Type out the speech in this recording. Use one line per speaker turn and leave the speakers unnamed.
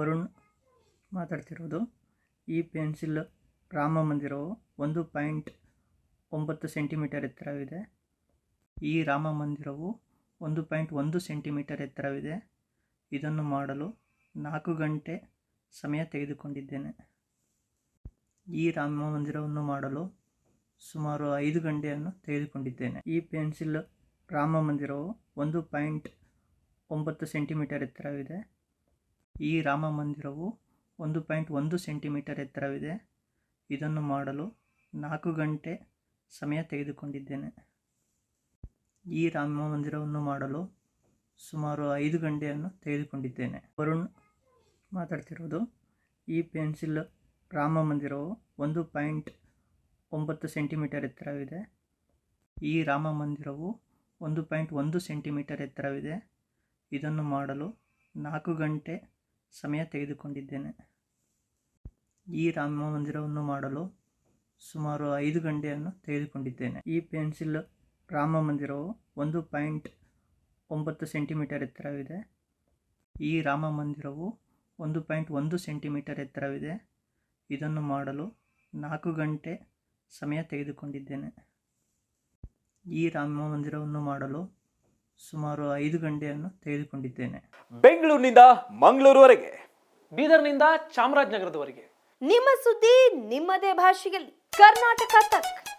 ವರುಣ್ ಮಾತಾಡ್ತಿರೋದು. ಈ ಪೆನ್ಸಿಲ್ ರಾಮ ಮಂದಿರವು ಒಂದು ಪಾಯಿಂಟ್ ಒಂಬತ್ತು ಸೆಂಟಿಮೀಟರ್ ಎತ್ತರವಿದೆ. ಈ ರಾಮ ಮಂದಿರವು ಒಂದು ಪಾಯಿಂಟ್ ಒಂದು ಸೆಂಟಿಮೀಟರ್ ಎತ್ತರವಿದೆ. ಇದನ್ನು ಮಾಡಲು ನಾಲ್ಕು ಗಂಟೆ ಸಮಯ ತೆಗೆದುಕೊಂಡಿದ್ದೇನೆ. ಈ ರಾಮ ಮಂದಿರವನ್ನು ಮಾಡಲು ಸುಮಾರು ಐದು ಗಂಟೆಯನ್ನು ತೆಗೆದುಕೊಂಡಿದ್ದೇನೆ. ಈ ಪೆನ್ಸಿಲ್ ರಾಮ ಮಂದಿರವು ಒಂದು ಪಾಯಿಂಟ್ ಒಂಬತ್ತು ಸೆಂಟಿಮೀಟರ್ ಎತ್ತರವಿದೆ. ಈ ರಾಮ ಮಂದಿರವು ಒಂದು ಪಾಯಿಂಟ್ ಒಂದು ಸೆಂಟಿಮೀಟರ್ ಎತ್ತರವಿದೆ. ಇದನ್ನು ಮಾಡಲು ನಾಲ್ಕು ಗಂಟೆ ಸಮಯ ತೆಗೆದುಕೊಂಡಿದ್ದೇನೆ. ಈ ರಾಮ ಮಂದಿರವನ್ನು ಮಾಡಲು ಸುಮಾರು ಐದು ಗಂಟೆಯನ್ನು ತೆಗೆದುಕೊಂಡಿದ್ದೇನೆ. ವರುಣ್ ಮಾತಾಡ್ತಿರೋದು, ಈ ಪೆನ್ಸಿಲ್ ರಾಮ ಮಂದಿರವು ಒಂದು ಪಾಯಿಂಟ್ ಒಂಬತ್ತು ಸೆಂಟಿಮೀಟರ್ ಎತ್ತರವಿದೆ. ಈ ರಾಮ ಮಂದಿರವು ಒಂದು ಪಾಯಿಂಟ್ ಒಂದು ಸೆಂಟಿಮೀಟರ್ ಎತ್ತರವಿದೆ. ಇದನ್ನು ಮಾಡಲು ನಾಲ್ಕು ಗಂಟೆ ಸಮಯ ತೆಗೆದುಕೊಂಡಿದ್ದೇನೆ. ಈ ರಾಮ ಮಂದಿರವನ್ನು ಮಾಡಲು ಸುಮಾರು ಐದು ಗಂಟೆಯನ್ನು ತೆಗೆದುಕೊಂಡಿದ್ದೇನೆ. ಈ ಪೆನ್ಸಿಲ್ ರಾಮ ಮಂದಿರವು ಒಂದು ಪಾಯಿಂಟ್ ಒಂಬತ್ತು ಸೆಂಟಿಮೀಟರ್ ಎತ್ತರವಿದೆ. ಈ ರಾಮ ಮಂದಿರವು ಒಂದು ಪಾಯಿಂಟ್ ಒಂದು ಸೆಂಟಿಮೀಟರ್ ಎತ್ತರವಿದೆ. ಇದನ್ನು ಮಾಡಲು ನಾಲ್ಕು ಗಂಟೆ ಸಮಯ ತೆಗೆದುಕೊಂಡಿದ್ದೇನೆ. ಈ ರಾಮ ಮಂದಿರವನ್ನು ಮಾಡಲು ಸುಮಾರು ಐದು ಗಂಟೆಯನ್ನು ತೆಗೆದುಕೊಂಡಿದ್ದೇನೆ.
ಬೆಂಗಳೂರಿನಿಂದ ಮಂಗಳೂರುವರೆಗೆ
ಬೀದರ್ನಿಂದ ಚಾಮರಾಜನಗರದವರೆಗೆ.
ನಿಮ್ಮ ಸುದ್ದಿ ನಿಮ್ಮದೇ ಭಾಷೆಯಲ್ಲಿ. ಕರ್ನಾಟಕ ತಕ್.